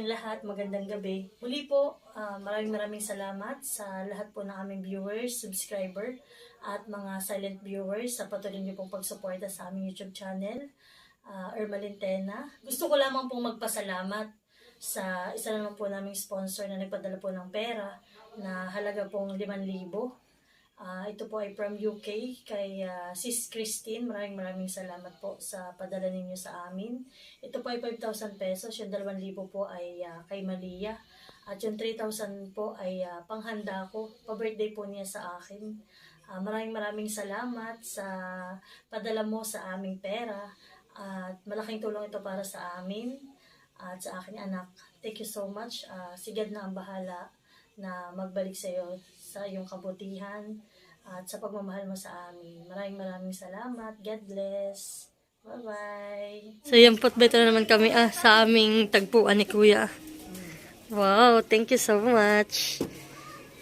Inyong lahat, magandang gabi. Muli po, ah, maraming maraming salamat sa lahat po ng aming viewers, subscriber, at mga silent viewers sa patuloy niyo pong pagsuporta sa aming YouTube channel, uh, Irma Lintena. Gusto ko lamang pong magpasalamat sa isa naman po naming sponsor na nagpadala po ng pera na halaga pong 5,000. Ah, ito po ay from UK kay ah, Sis Christine. Maraming maraming salamat po sa padala ninyo sa amin. Ito po ay 5,000 pesos. Yung 2,000 po ay ah, kay Malia. At yung 3,000 po ay ah, panghanda ko. Pa-birthday po niya sa akin. Ah, maraming maraming salamat sa padala mo sa aming pera. At malaking tulong ito para sa amin at sa aking anak. Thank you so much. Ah, sigad na ang bahala na magbalik sa iyo sa iyong kabutihan at sa pagmamahal mo sa amin. Maraming maraming salamat. God bless. Bye-bye. So, yan po't beto na naman kami ah, sa aming tagpuan ni Kuya. Wow, thank you so much.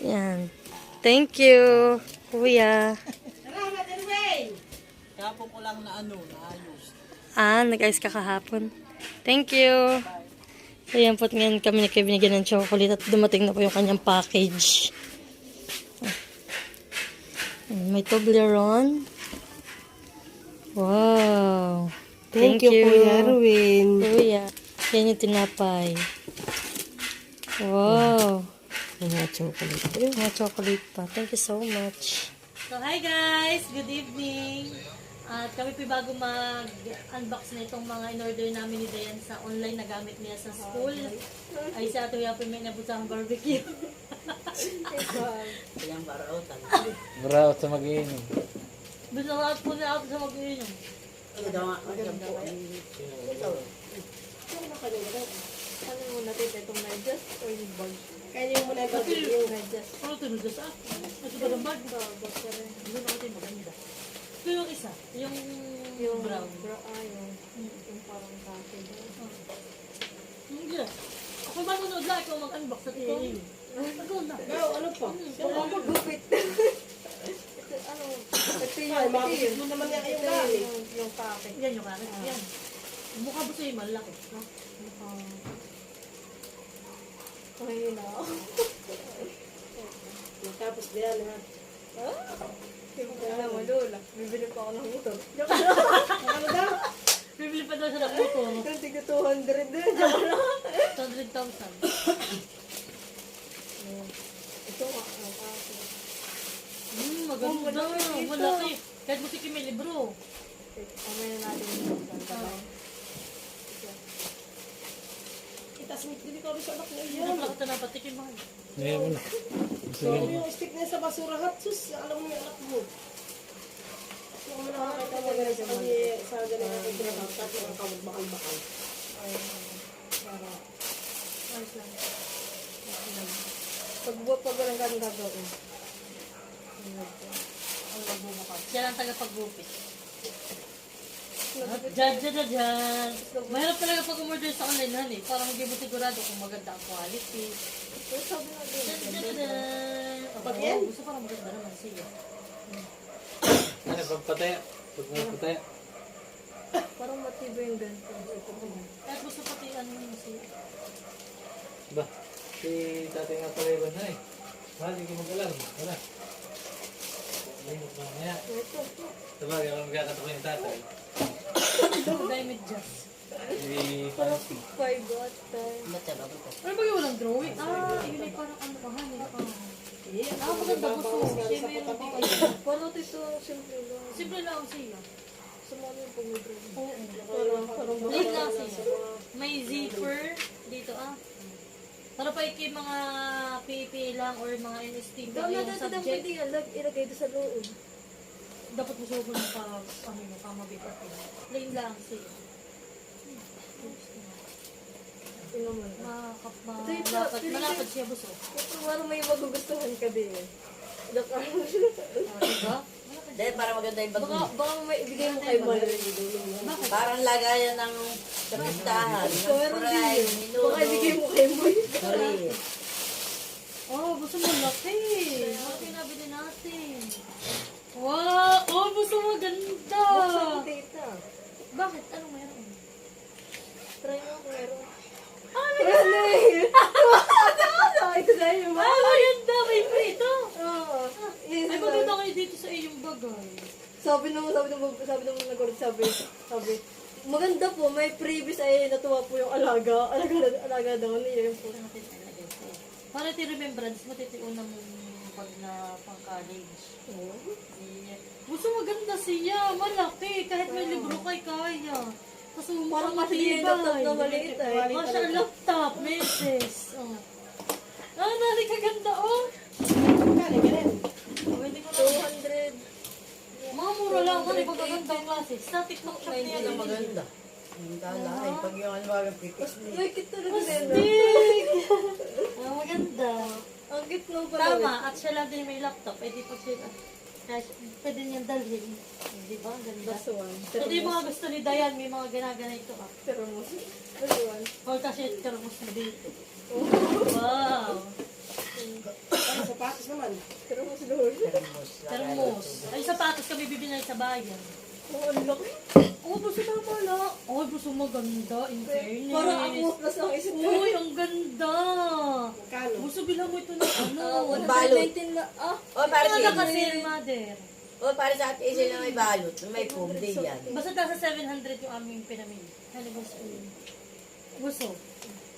Yan. Thank you, Kuya. Kapo ko lang na ano, naayos. Ah, nag-ice ka kahapon. Thank you. So, yan po't ngayon kami na binigyan ng chocolate at dumating na po yung kanyang package. May Toblerone. Wow. Thank, you, Kuya Erwin. Kuya. Yan yung tinapay. Wow. Mga chocolate. Mga chocolate pa. Thank you so much. So, hi guys! Good evening! At kami po bago mag-unbox na itong mga in-order namin ni Dayan sa online na gamit niya sa school. Ay sa ato yung may nabutang barbecue. Kayang barautan. Baraot sa mag-iinom. Ko po na ako sa mag-iinom. Ano daw nga, ang po ay Ano muna tita itong medyas o yung bag? Kaya yung muna ito yung medyas. Ano tunod sa akin? Ito ba ng bag? Hindi na natin maganda. Ito yung isa. Yung, Yung brown. Bro, ah, yung, yung parang kake. Hindi. Ako manonood lang. Ikaw mag-unbox at ikaw. Ikaw na. Pero ano pa? Yung mga magupit. Ito, ano, ito yung, ito yun. Mo naman yan yung kake. Yung, yung kake. Yan yung kanan. Yan. Mukha ba sa'yo malaki? No? Ay, na. Tapos diyan ha. Alam mo, Lola, bibili pa ako ng motor. Bibili pa daw siya ng no? Yung tiga 200 din. 100,000. Ito ang kake. Hmm, maganda. Oh, malaki ito. Kahit musiki may libro. Amay na natin yung Ah. Itas mo, hindi ko rin sa anak niya Yan. yan. Malaki na patikim mahal. Ngayon mo na. So, yung stick niya sa basura, hatsus, alam mo yung anak mo. Kung mo nakakita mo ganun sa kanya, sa ganun ang pinatawag, tapos ang kawag bakal-bakal. Ay, para, Ayos lang. pag buhat pa ganun ganun gagawin. Ang magbubukas. Siya lang tagapag-gupit. Dyan, dyan, dyan, dyan. Mahirap talaga pag umorder sa online han eh. Parang hindi mo sigurado kung maganda ang quality. Dyan, dyan, dyan. Pag yan? Gusto parang maganda naman siya. Ano, pagpataya? Pag magpataya? parang matibay yung ganito. Kahit gusto pati ano mo siya. Ba, si tatay nga pala iba na eh. Mahal, hindi ko mag-alam. Wala. Hindi mo pa mamaya. Ito, Sabagay, magkakatakoy ni tatay. Diamond jazz. Hindi parang five at time. Ko. Ano ba yung walang drawing? Ah, yun ay parang ano ka han. Ah, maganda gusto. Siya meron din. Parang ito, simple lang. Simple lang siya. Mga yung pumidro. Oo. Parang, parang Plain lang siya. May zipper dito ah. Para pa ikay mga PP lang or mga NST ba na subject. pwede yan, lag- ilagay doon sa loob. Dapat mo suko ng pa, ano mo, pa mabigat. Plain lang siya. Tingnan mo na. Yung malapad, pa- malapad siya buso. Ito parang may magugustuhan ka din eh. Ah, diba? Dahil para maganda yung bag baka, baka may ibigay mo kay. Bakit? Parang lagayan ng kapintahan, ng Meron fry, din. minudo. Baka ibigay mo kay Moy. Sorry. Oh, gusto mo laki. Wow! Oh, gusto mo ganda! Buksan mo. Bakit? Ano meron? Try mo kung meron. Ah, may ano eh! Ito na yung ah, bag. Ah, maganda! May prito! Oo. Yes, Ay, maganda kayo dito sa iyong bagay. Sabi nung, sabi nung, sabi nung nag-order, sabi, sabi, maganda po, may previous ay natuwa po yung alaga. Alaga, alaga daw niya yung po. Para ti remembrance, matitiunan mo yung pag na pang college. Oh. Yeah. Gusto maganda siya, malaki. Kahit may libro kay kaya. Kasi Parang kasi yung laptop na maliit eh. Masya ang laptop, meses. Oh. Ah, nari kaganda oh. Kali, ganun. Hindi ko na. 200. Mga mura lang, ano yung magagandang klase. Sa TikTok shop Hindi niya. na maganda. Ang dala ay pag yung ano mga pipis May kit talaga din. Big! Ah, maganda. Ang kit no pala. Tama, at siya lang din may laptop. Eh di pag siya, pwede niyang dalhin. Di ba? Ang ganda. That's one. Ito yung mga gusto ni Dayan, may mga ginaganito ah. Pero mo. That's one. Or kasi termos mo dito. Wow! Ay, sapatos naman. Pero mo siguro. Termos. Termos. Ay, sapatos kami bibili sa bayan. Oo, ang laki. Oh, na. Oh, gusto maganda. In fairness. Parang ako plus ang isip mo. Uy, ang ganda. Kano? Gusto bilang mo ito ng ano. Ah, balot. 119 na. Ah, O, para sa kasi, mother? O, para sa atin isa na may balot. May foam din yan. Basta nasa 700 yung aming pinamili. Ano gusto Gusto.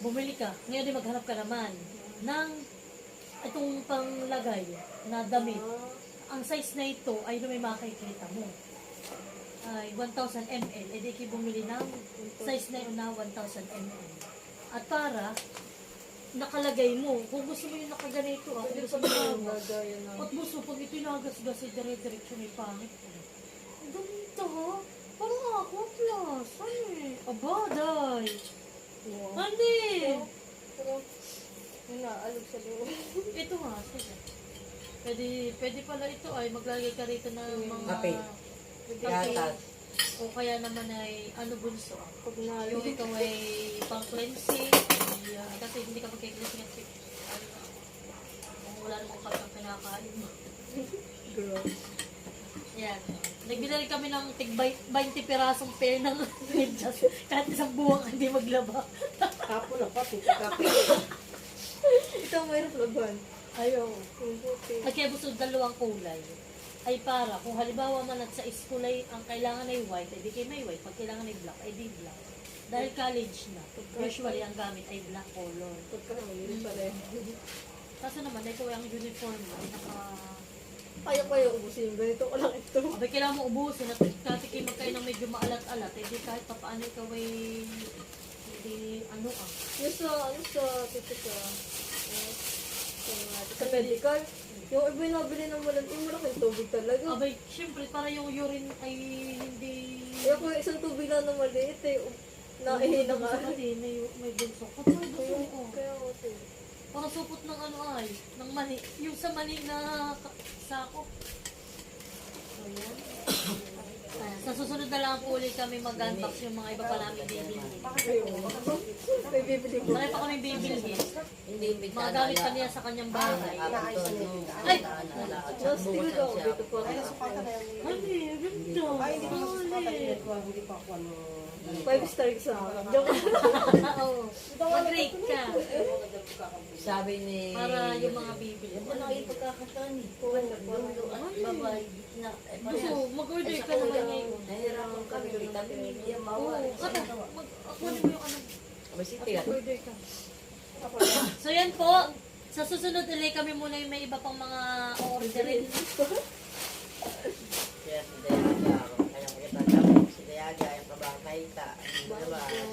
Bumili ka. Ngayon di maghanap ka naman ng itong panglagay na damit. Ang size na ito ay may makikita mo. Ay 1,000 ml. E di kayo bumili ng size na yun na 1,000 ml. At para nakalagay mo, kung gusto mo yung nakaganito, ah, kung gusto mo yung gaya na. at gusto, pag ito nagas-gas, ay dire-diretso may pangit. Ang ganda ha? Parang ako plus. Ano eh? Aba, day. Wow. Hindi. Pero, yun na, alog sa loob. Ito nga, sige. Pwede, pwede pala ito ay maglalagay ka rito ng mga... Kape. Gatas. O kaya naman ay ano bunso. Pag nalo. Yung ito ay pang cleansing. ay, ah, kasi hindi ka magkikleansing at ano, wala namang kape ang kinakain mo. Gross. Yan. Nagbili rin kami ng tig 20 pirasong pair ng medyas. Kahit isang buwang hindi maglaba. Tapo na pati. Tapo. Ito ang mahirap laban. Ayaw. Yung puti. At kaya gusto dalawang kulay. Ay para, kung halimbawa man at sa school ay ang kailangan ay white, ay di kayo may white. Pag kailangan ay black, ay di black. Dahil college na. Usually ang gamit ay black color. Pagka mahirap pa rin. Kaso naman, ay ang uniform ay Naka... Kaya kaya ubusin yung ganito ko lang ito. Abay, kailangan mo ubusin at katikim kayo ng medyo maalat-alat. Eh di kahit pa paano ikaw ay hindi ano ah. Yung sa, ano sa, dito sa, uh, sa, sa medical, yung iba yung nabili ng malan, yung malaking tubig talaga. Abay, syempre para yung urine ay hindi... Eh ako isang tubig lang na maliit eh, nahihina ka. Kasi may, may bunso. Kapag Kaya, ko. kaya ako ito. Para supot ng ano ay, ng mani. Yung sa mani na ka- sako. So, yan. Ayan. Sa susunod na lang po ulit kami mag-unbox yung mga iba pa namin bibili. May bibili ko. Marami pa kami bibili. Hindi Mga gamit pa niya sa kanyang bahay. Ay! Tapos tingin ko ako dito po. Honey, ganda. Solid. Five star sa akin. Joke. Oo. Mag-rate ka. Sabi ni... Para yung mga bibili. Ano kayo pagkakataon eh? Dulo at babae. Na, eh, mag-order ka naman ngayon. Nahirapan kami. Kami hindi Oo. mawala. Kata, mag-akunin mo yung ano. May siti yan. Order ka. So yan po. Sa susunod ulit kami muna yung may iba pang mga orderin. Kaya si Dayaga. Kaya